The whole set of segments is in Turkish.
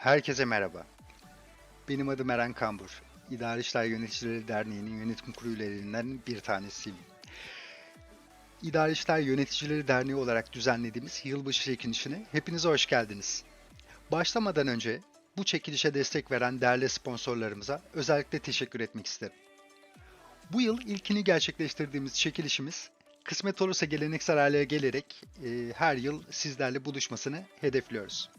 Herkese merhaba. Benim adım Eren Kambur. İdari İşler Yöneticileri Derneği'nin yönetim kurulu üyelerinden bir tanesiyim. İdari İşler Yöneticileri Derneği olarak düzenlediğimiz yılbaşı çekilişine hepinize hoş geldiniz. Başlamadan önce bu çekilişe destek veren değerli sponsorlarımıza özellikle teşekkür etmek isterim. Bu yıl ilkini gerçekleştirdiğimiz çekilişimiz kısmet olursa geleneksel hale gelerek e, her yıl sizlerle buluşmasını hedefliyoruz.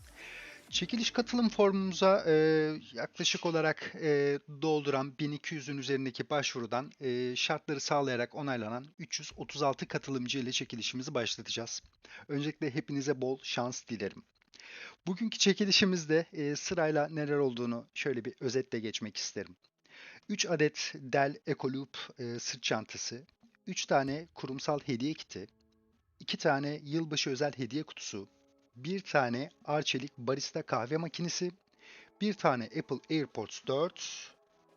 Çekiliş katılım formumuza e, yaklaşık olarak e, dolduran 1200'ün üzerindeki başvurudan e, şartları sağlayarak onaylanan 336 katılımcı ile çekilişimizi başlatacağız. Öncelikle hepinize bol şans dilerim. Bugünkü çekilişimizde e, sırayla neler olduğunu şöyle bir özetle geçmek isterim. 3 adet Dell Ecoloop e, sırt çantası, 3 tane kurumsal hediye kiti, 2 tane yılbaşı özel hediye kutusu, bir tane Arçelik barista kahve makinesi, bir tane Apple AirPods 4,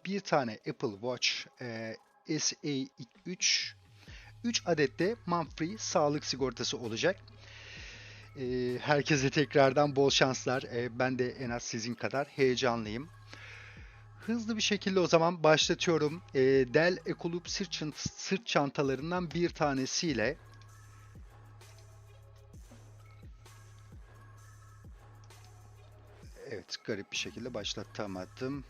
bir tane Apple Watch e, SA3, 3 adet de Manfree sağlık sigortası olacak. E, herkese tekrardan bol şanslar. E, ben de en az sizin kadar heyecanlıyım. Hızlı bir şekilde o zaman başlatıyorum. E, Dell Ecoloop sırt, çant sırt çantalarından bir tanesiyle Evet, garip bir şekilde başlatamadım.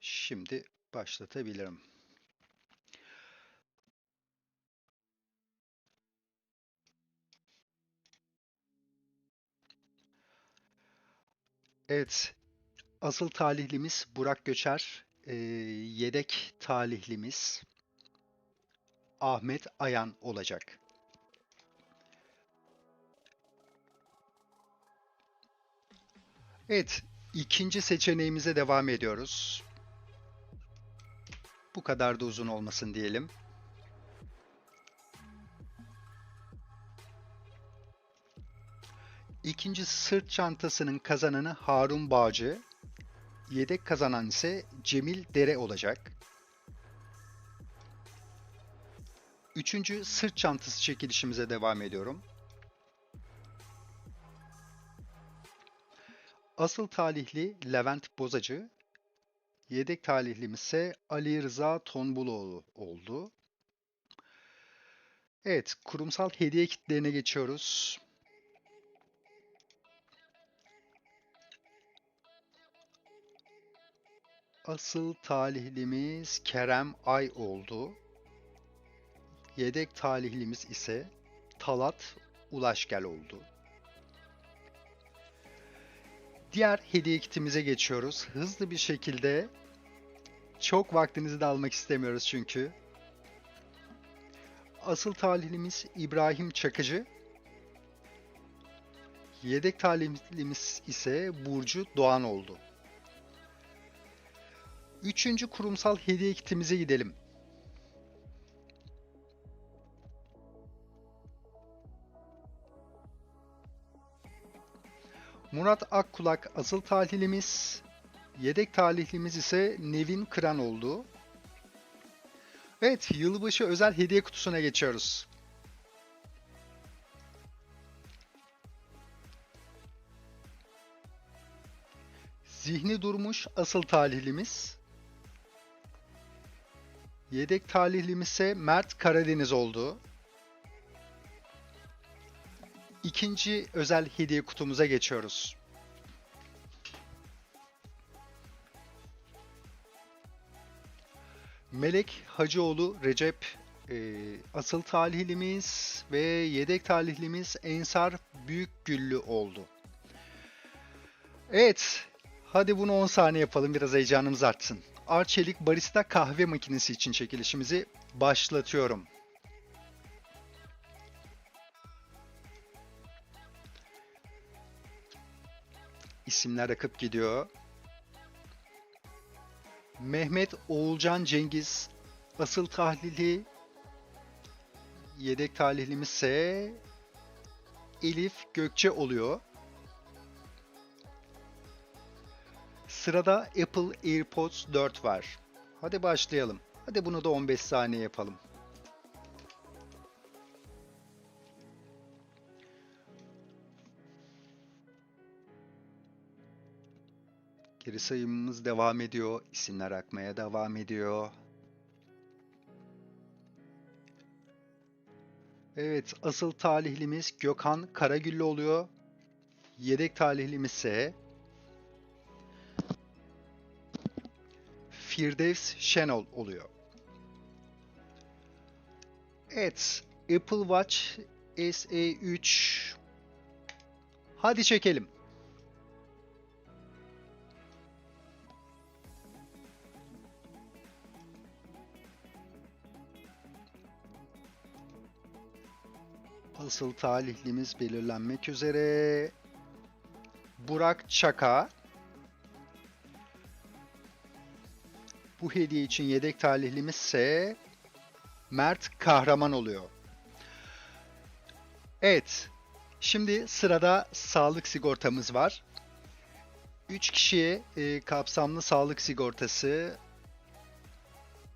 Şimdi başlatabilirim. Evet, asıl talihlimiz Burak Göçer, ee, yedek talihlimiz Ahmet Ayan olacak. Evet, ikinci seçeneğimize devam ediyoruz. Bu kadar da uzun olmasın diyelim. İkinci sırt çantasının kazananı Harun Bağcı, yedek kazanan ise Cemil Dere olacak. Üçüncü sırt çantası çekilişimize devam ediyorum. Asıl talihli Levent Bozacı, yedek talihlimiz ise Ali Rıza Tonbuloğlu oldu. Evet, kurumsal hediye kitlerine geçiyoruz. Asıl talihlimiz Kerem Ay oldu. Yedek talihlimiz ise Talat Ulaşgel oldu. Diğer hediye kitimize geçiyoruz. Hızlı bir şekilde çok vaktinizi de almak istemiyoruz çünkü. Asıl talihlimiz İbrahim Çakıcı. Yedek talihlimiz ise Burcu Doğan oldu. Üçüncü kurumsal hediye kitimize gidelim. Murat Akkulak asıl talihlimiz. Yedek talihlimiz ise Nevin Kıran oldu. Evet, yılbaşı özel hediye kutusuna geçiyoruz. Zihni Durmuş asıl talihlimiz. Yedek talihlimiz ise Mert Karadeniz oldu. İkinci özel hediye kutumuza geçiyoruz. Melek Hacıoğlu Recep e, asıl talihlimiz ve yedek talihlimiz Ensar Büyükgüllü oldu. Evet, hadi bunu 10 saniye yapalım biraz heyecanımız artsın. Arçelik Barista kahve makinesi için çekilişimizi başlatıyorum. İsimler akıp gidiyor. Mehmet Oğulcan Cengiz asıl tahlili yedek talihlimiz ise Elif Gökçe oluyor. Sırada Apple AirPods 4 var. Hadi başlayalım. Hadi bunu da 15 saniye yapalım. Geri sayımımız devam ediyor. İsimler akmaya devam ediyor. Evet, asıl talihlimiz Gökhan Karagüllü oluyor. Yedek talihlimiz ise Firdevs Şenol oluyor. Evet, Apple Watch SE 3 Hadi çekelim. Asıl talihlimiz belirlenmek üzere. Burak Çaka. Bu hediye için yedek talihlimiz ise Mert Kahraman oluyor. Evet. Şimdi sırada sağlık sigortamız var. 3 kişiye e, kapsamlı sağlık sigortası.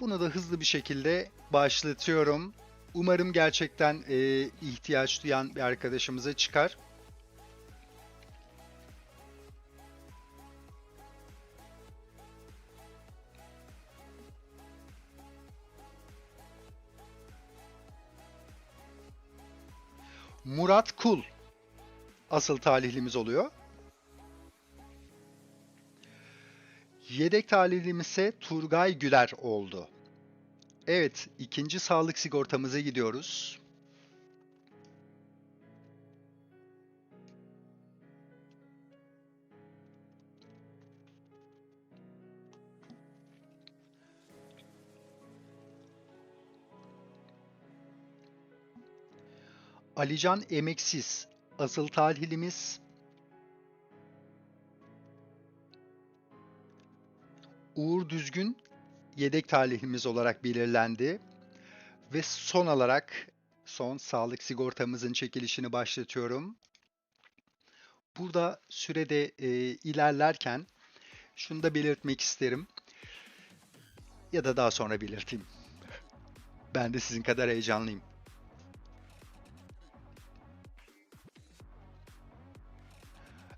Bunu da hızlı bir şekilde başlatıyorum. Umarım gerçekten e, ihtiyaç duyan bir arkadaşımıza çıkar. Murat Kul asıl talihlimiz oluyor. Yedek talihlimiz ise Turgay Güler oldu. Evet, ikinci sağlık sigortamıza gidiyoruz. Alican Emeksiz, asıl talihlimiz. Uğur Düzgün, yedek talihlimiz olarak belirlendi. Ve son olarak son sağlık sigortamızın çekilişini başlatıyorum. Burada sürede e, ilerlerken şunu da belirtmek isterim. Ya da daha sonra belirteyim. Ben de sizin kadar heyecanlıyım.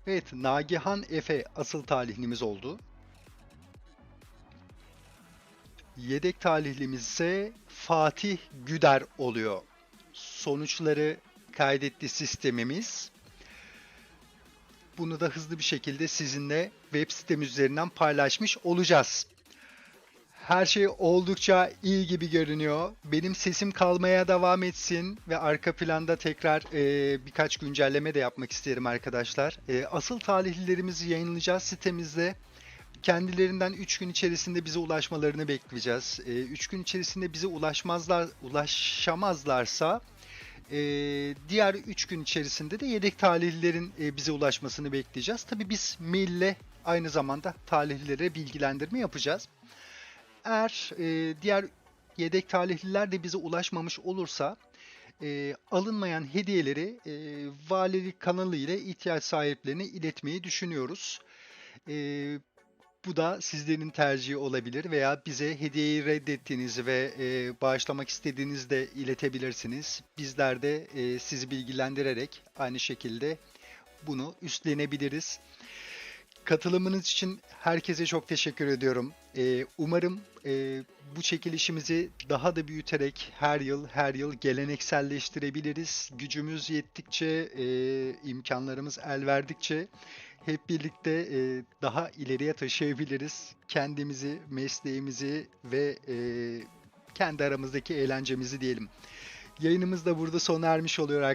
Evet, Nagihan Efe asıl talihlimiz oldu. Yedek talihlimiz ise Fatih Güder oluyor. Sonuçları kaydetti sistemimiz. Bunu da hızlı bir şekilde sizinle web sitemiz üzerinden paylaşmış olacağız. Her şey oldukça iyi gibi görünüyor. Benim sesim kalmaya devam etsin ve arka planda tekrar e, birkaç güncelleme de yapmak isterim arkadaşlar. E, asıl talihlilerimizi yayınlayacağız sitemizde. Kendilerinden 3 gün içerisinde bize ulaşmalarını bekleyeceğiz. 3 gün içerisinde bize ulaşmazlar, ulaşamazlarsa e, diğer 3 gün içerisinde de yedek talihlilerin e, bize ulaşmasını bekleyeceğiz. Tabi biz maille aynı zamanda talihlilere bilgilendirme yapacağız. Eğer e, diğer yedek talihliler de bize ulaşmamış olursa e, alınmayan hediyeleri e, valilik kanalı ile ihtiyaç sahiplerine iletmeyi düşünüyoruz. E, bu da sizlerin tercihi olabilir veya bize hediyeyi reddettiğinizi ve e, bağışlamak istediğinizi de iletebilirsiniz. Bizler de e, sizi bilgilendirerek aynı şekilde bunu üstlenebiliriz. Katılımınız için herkese çok teşekkür ediyorum. Ee, umarım e, bu çekilişimizi daha da büyüterek her yıl her yıl gelenekselleştirebiliriz. Gücümüz yettikçe, e, imkanlarımız el verdikçe hep birlikte e, daha ileriye taşıyabiliriz. Kendimizi, mesleğimizi ve e, kendi aramızdaki eğlencemizi diyelim. Yayınımız da burada sona ermiş oluyor arkadaşlar.